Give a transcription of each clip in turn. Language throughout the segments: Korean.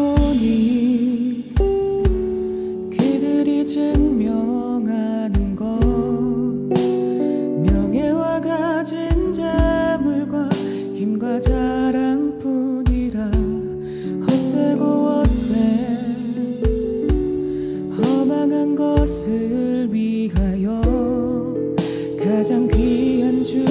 보니 그들이 증명하는 것 명예와 가진 재물과 힘과 자랑뿐이라 헛되고 어때 허망한 것을 위하여 가장 귀한 주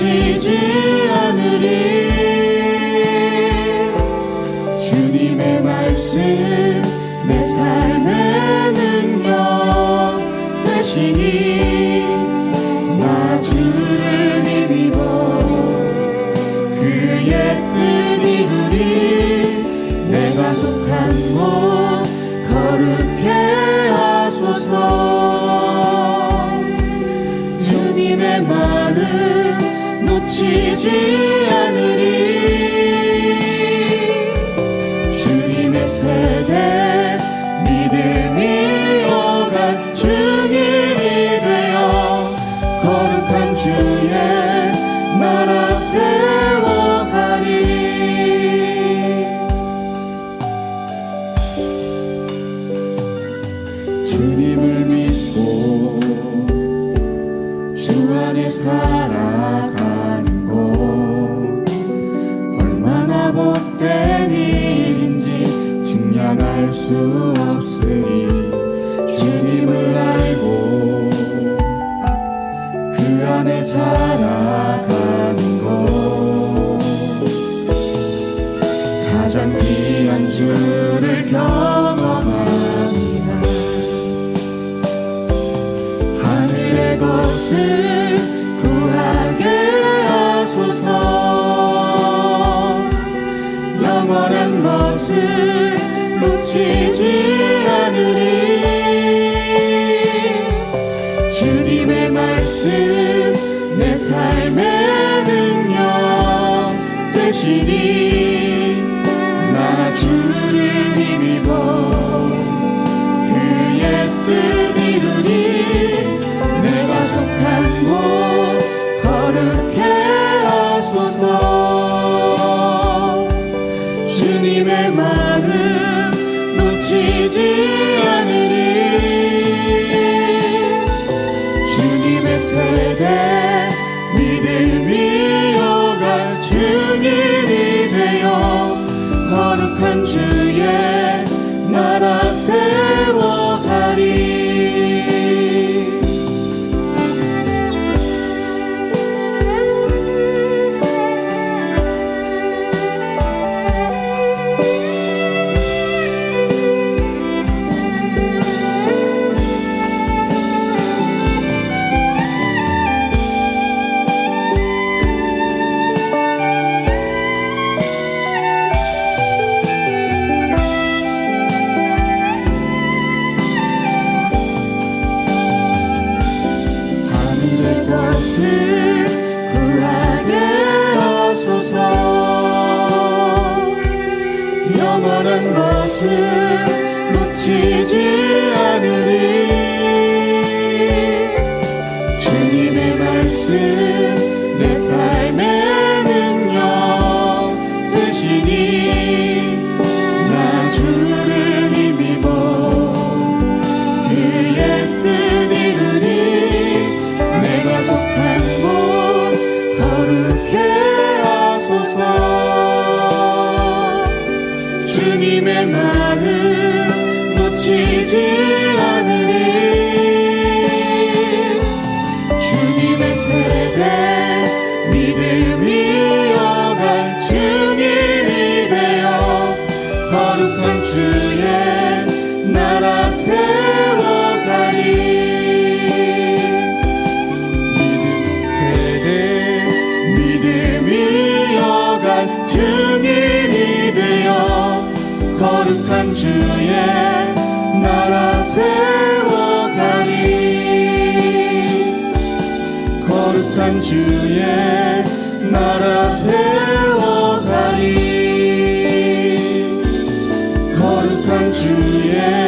놓치지 않으리. 주님의 말씀 내 삶의 능력 되시니 되지 않으리. 주님의 세대 믿음이 오갈 주님이 되어 거룩한 주의 나라 세워가리. 주님을 믿고 주 안에 살 수 없으리 주님을 알고 그 안에 자라가는 것. 가장 귀한 주를 펴 주신 내 삶의 능력 되시니 to 주의 나라 세워가리. 거룩한 주의